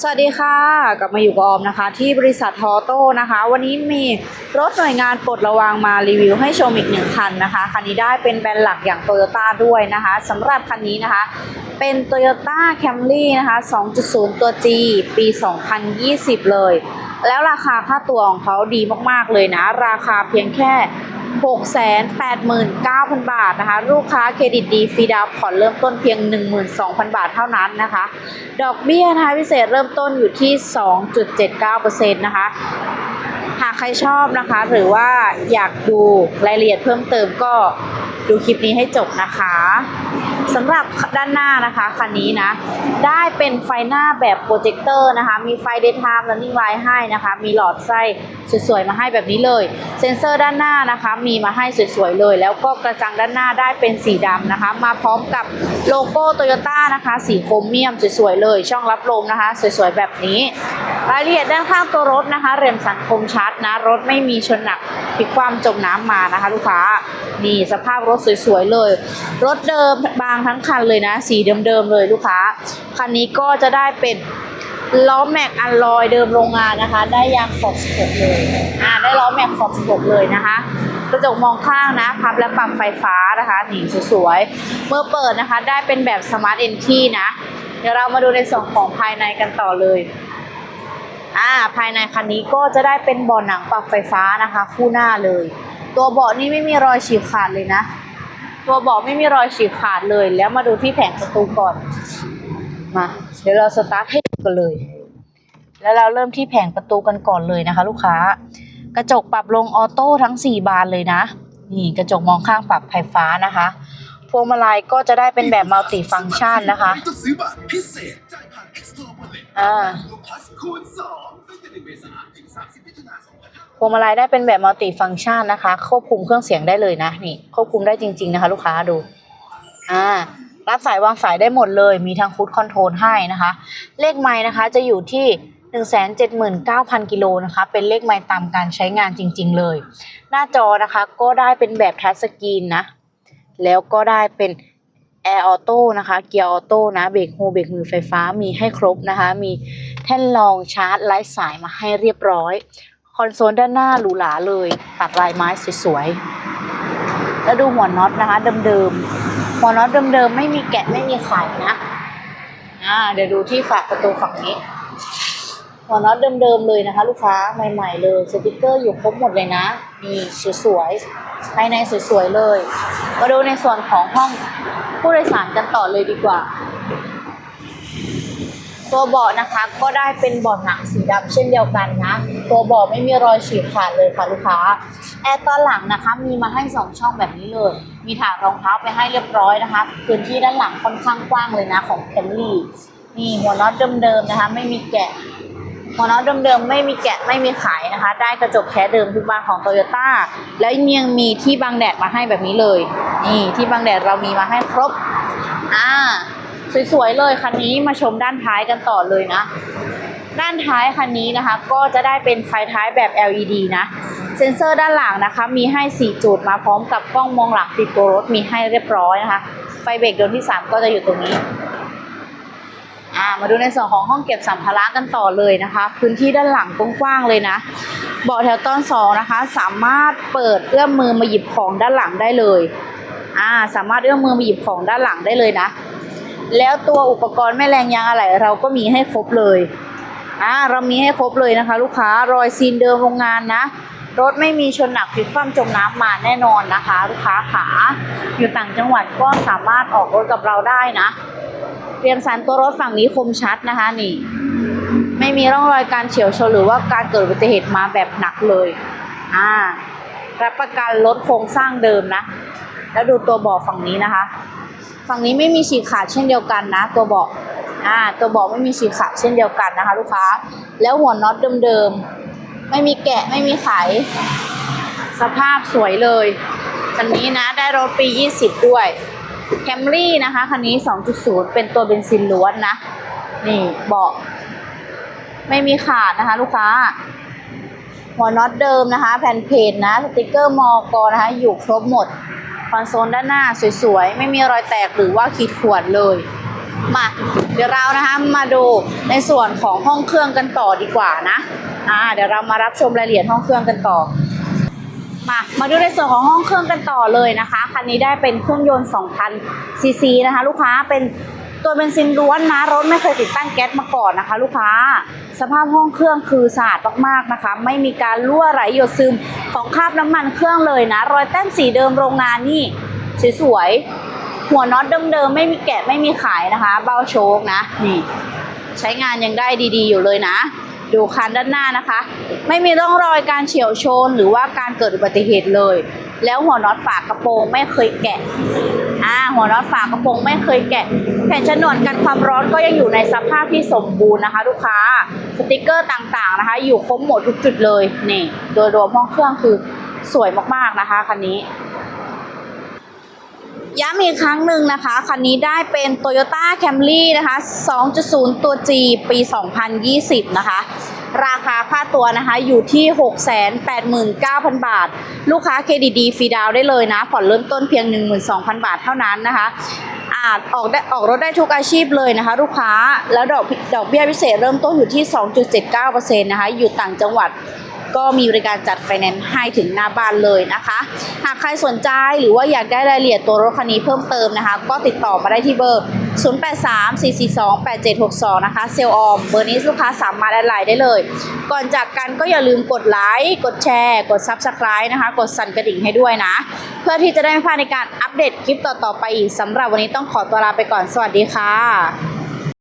สวัสดีค่ะกลับมาอยู่กับออมนะคะ ที่บริษัททอโต้นะคะ วันนี้มีรถหน่วยงานปลดระวางมารีวิวให้ชมอีกหนึ่งคันนะคะคันนี้ได้เป็นแบรนด์หลักอย่างโตโยต้าด้วยนะคะสำหรับคันนี้นะคะ เป็น Toyota Camry นะคะ 2.0 ตัว G ปี 2020 เลย แล้วราคาค่าตัวของเขาดีมากๆเลยนะ ราคาเพียงแค่ 689,000 บาทนะคะ ลูกค้าเครดิตดีฟรีดาวผ่อนเริ่มต้นเพียง 12,000 บาทเท่านั้นนะคะ ดอกเบี้ยนะคะพิเศษเริ่มต้นอยู่ที่ 2.79%นะคะหากใครชอบนะคะ หรือว่าอยากดูรายละเอียดเพิ่มเติมก็ ดูคลิปนี้ให้จบนะคะสำหรับด้านหน้านะคะคันนี้นะ ได้เป็นไฟหน้าแบบโปรเจคเตอร์นะคะ มีไฟ daytime running light ให้นะคะ มีหลอดไส้สวยๆมาให้แบบนี้เลย เซ็นเซอร์ด้านหน้านะคะ มีมาให้สวยๆเลย แล้วก็กระจังด้านหน้าได้เป็นสีดำนะคะ มาพร้อมกับโลโก้โตโยต้านะคะ สีโครเมียมสวยๆเลย ช่องรับลมนะคะ สวยๆแบบนี้ รายละเอียดด้านข้างตัวรถนะคะ เรมสันคมชัดนะ รถไม่มีชนหนักพลิกความจมน้ำมานะคะ ลูกค้านี่สภาพรถสวยๆเลย รถเดิมบางทั้งคันเลยนะ สีเดิมๆเลยลูกค้า คันนี้ก็จะได้เป็นล้อแม็กอัลลอยเดิมโรงงานนะคะ ได้ยางขอบ16เลยอ่าได้ล้อแม็กขอบ16เลยนะคะกระจกมองข้างนะพับและปรับไฟฟ้านะคะนี่สวยๆเมื่อเปิดนะคะ ได้เป็นแบบสมาร์ทเอนทีนะ เดี๋ยวเรามาดูในส่วนของภายในกันต่อเลย อ่าภายในคันนี้ก็จะได้เป็นเบาะหนังปรับไฟฟ้านะคะ คู่หน้าเลย ตัวเบาะนี่ไม่มีรอยฉีกขาดเลยนะ ตัวเบาะไม่มีรอยฉีกขาดเลย แล้วมาดูที่แผงประตูก่อนมาเดี๋ยวเราสตาร์ทให้ดูกันเลย แล้วเราเริ่มที่แผงประตูกันก่อนเลยนะคะ ลูกค้า กระจกปรับลงออโต้ทั้ง 4 บานเลยนะ นี่กระจกมองข้างปรับไฟฟ้านะคะพวงมาลัยก็จะได้เป็นแบบมัลติฟังก์ชันนะคะ อ่าพวงมาลัยได้เป็นแบบมัลติฟังก์ชันนะคะ ควบคุมเครื่องเสียงได้เลยนะนี่ ควบคุมได้จริง ๆนะคะ ลูกค้าดู อ่า รับสายวางสายได้หมดเลย มีทั้งฟูดคอนโทรลให้นะคะ เลขไม้นะคะ จะอยู่ที่179,000 กิโลนะคะ เป็นเลขไม้ตามการใช้งานจริง ๆ เลย หน้าจอนะคะก็ได้เป็นแบบทัชสกรีนนะ แล้วก็ได้เป็น แอร์ออโต้นะคะเกียร์ออโต้นะเบรกโฮเบรกมือไฟฟ้ามีให้ครบนะคะ มีแท่นรองชาร์จไร้สายมาให้เรียบร้อย คอนโซลด้านหน้าหรูหราเลย ตัดลายไม้สวยๆ แล้วดูหัวน็อตนะคะ เดิมๆ หัวน็อตเดิมๆ ไม่มีแกะไม่มีไขนะอ่าเดี๋ยวดูที่ฝาประตูฝั่งนี้ หัวน็อตเดิมๆเลยนะคะ ลูกค้าใหม่ ๆ เลยสติกเกอร์อยู่ครบหมดเลยนะนี่สวยๆภายในสวยๆเลย มาดูในส่วนของห้อง ผู้โดยสารกันต่อเลยดีกว่า ตัวเบาะนะคะก็ได้เป็นเบาะหนังสีดำเช่นเดียวกันนะ ตัวเบาะไม่มีรอยฉีกขาดเลยค่ะลูกค้าแอร์ตอนหลังนะคะ มีมาให้สองช่องแบบนี้เลย มีถาดรองเท้าไปให้เรียบร้อยนะคะ พื้นที่ด้านหลังค่อนข้างกว้างเลยนะของแคมรี่นี่หัวน็อตเดิมๆนะคะ ไม่มีแกะหัวน็อตเดิมๆไม่มีแกะไม่มีขายนะคะ ได้กระจกแท้เดิมทุกบานของโตโยต้าแล้วยังมีที่บังแดดมาให้แบบนี้เลย นี่ที่บังแดดเรามีมาให้ครบ อ่า สวยๆเลยคันนี้มาชมด้านท้ายกันต่อเลยนะ ด้านท้ายคันนี้นะคะ ก็จะได้เป็นไฟท้ายแบบ LED นะ เซ็นเซอร์ด้านหลังนะคะ มีให้ 4 จุดมาพร้อมกับกล้องมองหลังติดตัวรถมีให้เรียบร้อยนะคะ ไฟเบรกดวงที่ 3 ก็จะอยู่ตรงนี้อ่ามาดูในส่วนของห้องเก็บสัมภาระกันต่อเลยนะคะ พื้นที่ด้านหลังกว้างๆเลยนะเบาะแถวตอนสองนะคะ สามารถเปิดเอื้อมมือมาหยิบของด้านหลังได้เลย อ่าสามารถเอื้อมมือมาหยิบของด้านหลังได้เลยนะ แล้วตัวอุปกรณ์แม่แรงยางอะไหล่เราก็มีให้ครบเลยอ่าเรามีให้ครบเลยนะคะ ลูกค้ารอยซีนเดิมโรงงานนะรถไม่มีชนหนักพลิกคว่ำจมน้ำมาแน่นอนนะคะ ลูกค้าขาอยู่ต่างจังหวัดก็สามารถออกรถกับเราได้นะเรียมสันตัวรถฝั่งนี้คมชัดนะคะนี่ ไม่มีร่องรอยการเฉียวชนหรือว่าการเกิดอุบัติเหตุมาแบบหนักเลยอ่ารับประกันรถโครงสร้างเดิมนะ แล้วดูตัวเบาะฝั่งนี้นะคะ ฝั่งนี้ไม่มีฉีกขาดเช่นเดียวกันนะ ตัวเบาะอ่าตัวเบาะไม่มีฉีกขาดเช่นเดียวกันนะคะ ลูกค้า แล้วหัวน็อตเดิมๆไม่มีแกะไม่มีไขสภาพสวยเลยคันนี้นะได้รถปี 20 ด้วยแคมรี่นะคะคันนี้ 2.0 เป็นตัวเบนซินล้วนนะ นี่เบาะไม่มีขาดนะคะ ลูกค้า หัวน็อตเดิมนะคะ แผ่นเพจนะ สติกเกอร์มอกอนะคะ อยู่ครบหมด คอนโซลด้านหน้าสวยๆ ไม่มีรอยแตกหรือว่าขีดข่วนเลย มาเดี๋ยวเรานะคะมาดูในส่วนของห้องเครื่องกันต่อดีกว่านะอ่าเดี๋ยวเรามารับชมรายละเอียดห้องเครื่องกันต่อ มามาดูในส่วนของห้องเครื่องกันต่อเลยนะคะคันนี้ได้เป็นเครื่องยนต์ 2,000ซีซีนะคะ ลูกค้าเป็น ตัวเบนซินล้วนนะรถไม่เคยติดตั้งแก๊สมาก่อนนะคะ ลูกค้า สภาพห้องเครื่องคือสะอาดมากๆนะคะ ไม่มีการรั่วไหลหยดซึมของคราบน้ำมันเครื่องเลยนะ รอยแต้มสีเดิมโรงงานนี่สวยๆหัวน็อตเดิมๆไม่มีแกะไม่มีขายนะคะ เบ้าโชคนะนี่ใช้งานยังได้ดีๆ อยู่เลยนะ ดูคันด้านหน้านะคะ ไม่มีร่องรอยการเฉียวชนหรือว่าการเกิดอุบัติเหตุเลย แล้วหัวน็อตฝากระโปรงไม่เคยแกะอ่าหัวน็อตฝากระโปรงไม่เคยแกะ แผ่นฉนวนกันความร้อนก็ยังอยู่ในสภาพที่สมบูรณ์นะคะ ลูกค้าสติกเกอร์ต่างๆนะคะ อยู่ครบหมดทุกจุดเลยนี่โดยรวมห้องเครื่องคือสวยมากๆนะคะคันนี้ย้ำอีกครั้งหนึ่งนะคะ คันนี้ได้เป็น Toyota Camry นะคะ 2.0 ตัว G ปี 2020 นะคะ ราคาค่าตัวนะคะอยู่ที่ 689,000 บาท ลูกค้า KDD ฟรีดาวได้เลยนะ ผ่อนเริ่มต้นเพียง 12,000 บาทเท่านั้นนะคะอาจออกได้ออกรถได้ทุกอาชีพเลยนะคะ ลูกค้าแล้วดอกดอกเบี้ยพิเศษเริ่มต้นอยู่ที่ 2.79%นะคะอยู่ต่างจังหวัดก็มีบริการจัดไฟแนนซ์ให้ถึงหน้าบ้านเลยนะคะ หากใครสนใจหรือว่าอยากได้รายละเอียดตัวรถคันนี้เพิ่มเติมนะคะ ก็ติดต่อมาได้ที่เบอร์ 0834428762 นะคะ เซลล์ออม เบอร์นี้ลูกค้าสามารถแอดไลน์ได้เลย ก่อนจากกันก็อย่าลืมกดไลค์ กดแชร์ กด Subscribe นะคะ กดสั่นกระดิ่งให้ด้วยนะ เพื่อที่จะได้ไม่พลาดในการอัปเดตคลิปต่อๆไปอีกสำหรับวันนี้ต้องขอตัวลาไปก่อน สวัสดีค่ะ